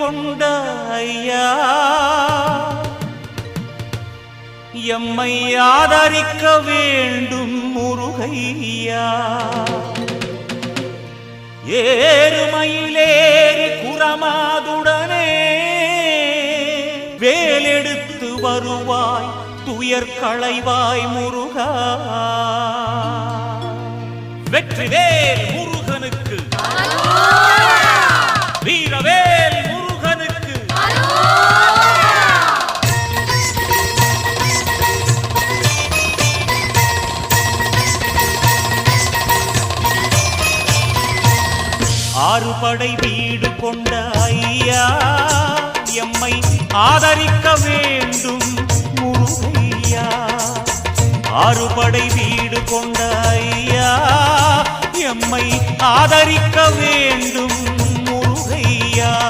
கொண்ட ஐயா எம்மை ஆதரிக்க வேண்டும் முருகையா. ஏறுமயிலேறி குரமாதுடனே வேலெடுத்து வருவாய் துயர் களைவாய் முருகா. வெற்றிவேல் முருகனுக்கு ஆறு படை வீடு கொண்ட ஐயா எம்மை ஆதரிக்க வேண்டும் முருகையா. ஆறு படை வீடு கொண்ட ஐயா எம்மை ஆதரிக்க வேண்டும்